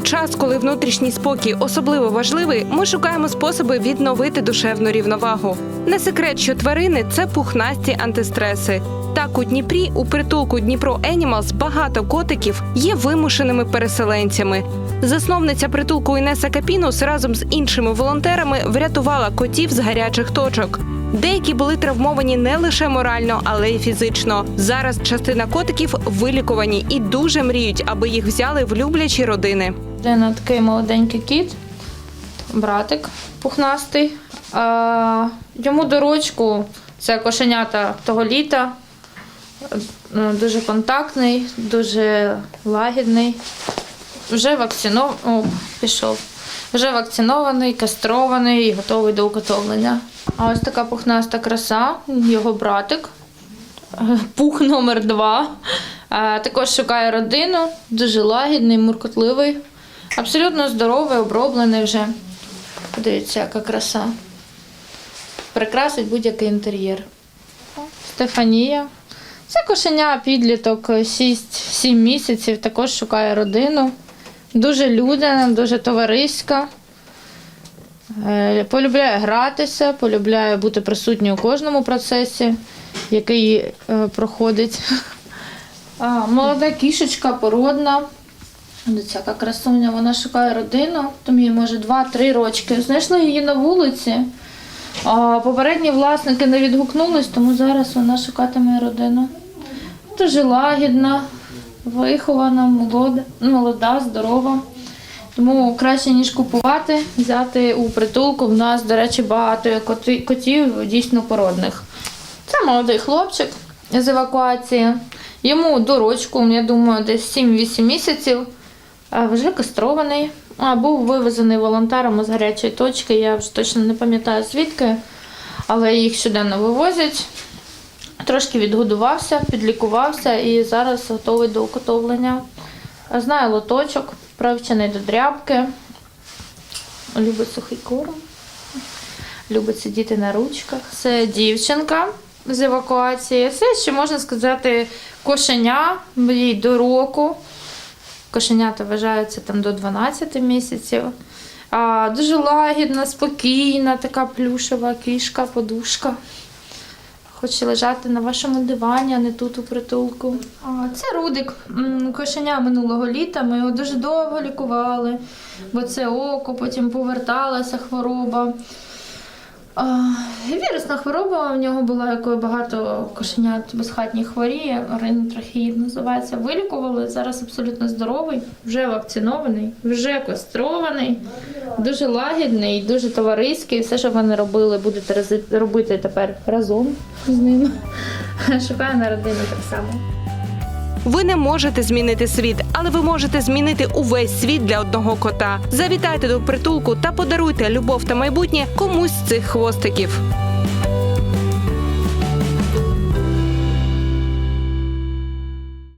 Час, коли внутрішній спокій особливо важливий, ми шукаємо способи відновити душевну рівновагу. Не секрет, що тварини це пухнасті антистреси. Так у Дніпрі у притулку Дніпро Енімалс багато котиків є вимушеними переселенцями. Засновниця притулку Інеса Капінус разом з іншими волонтерами врятувала котів з гарячих точок. Деякі були травмовані не лише морально, але й фізично. Зараз частина котиків вилікувані і дуже мріють, аби їх взяли в люблячі родини. Один такий молоденький кіт, братик пухнастий. А, йому дорочку це кошенята того літа. Е, Дуже контактний, дуже лагідний. Вже вакцинований, о, пішов. Вже вакцинований, кастрований і готовий до укотовлення. А ось така пухнаста краса, його братик. Пух номер два. Е, Також шукає родину, дуже лагідний, муркотливий, абсолютно здоровий, оброблений вже. Подивіться, яка краса. Прикрасить будь-який інтер'єр. Стефанія. Це кошеня підліток 6-7 місяців, також шукає родину. Дуже людяна, дуже товариська. Е, Полюбляє гратися, полюбляє бути присутньою у кожному процесі, який е, проходить. Молода кішечка, породна. Дивіться, яка красуня, вона шукає родину, там їй може 2-3 рочки. Знайшли її на вулиці. А, попередні власники не відгукнулись, тому зараз вона шукатиме родину. Дуже лагідна, вихована, молода, молода, здорова. Тому краще, ніж купувати, взяти у притулку. В нас, до речі, багато котів дійсно породних. Це молодий хлопчик з евакуації. Йому до рочку, я думаю, десь 7-8 місяців. Вже кастрований. А, був вивезений волонтером з гарячої точки. Я вже точно не пам'ятаю звідки, але їх щоденно вивозять. Трошки відгодувався, підлікувався і зараз готовий до укотовлення. Знає лоточок, привчений до дрябки, любить сухий корм, любить сидіти на ручках. Це дівчинка з евакуації. Це ще можна сказати кошеня, їй до року. Кошенята вважаються там до 12 місяців. А, дуже лагідна, спокійна, така плюшева кішка, подушка. Хоче лежати на вашому дивані, а не тут у притулку. Це Рудик, кошеня минулого літа. Ми його дуже довго лікували, бо це око, потім поверталася хвороба. Вірусна хвороба у нього була, якою багато кошенят безхатніх хворіє, ринтрахеїд називається. Вилікували, зараз абсолютно здоровий, вже вакцинований, вже кастрований, дуже лагідний, дуже товариський. Все, що вони робили, будете робити тепер разом з ним. Шукаю на родину так само. Ви не можете змінити світ, але ви можете змінити увесь світ для одного кота. Завітайте до притулку та подаруйте любов та майбутнє комусь з цих хвостиків.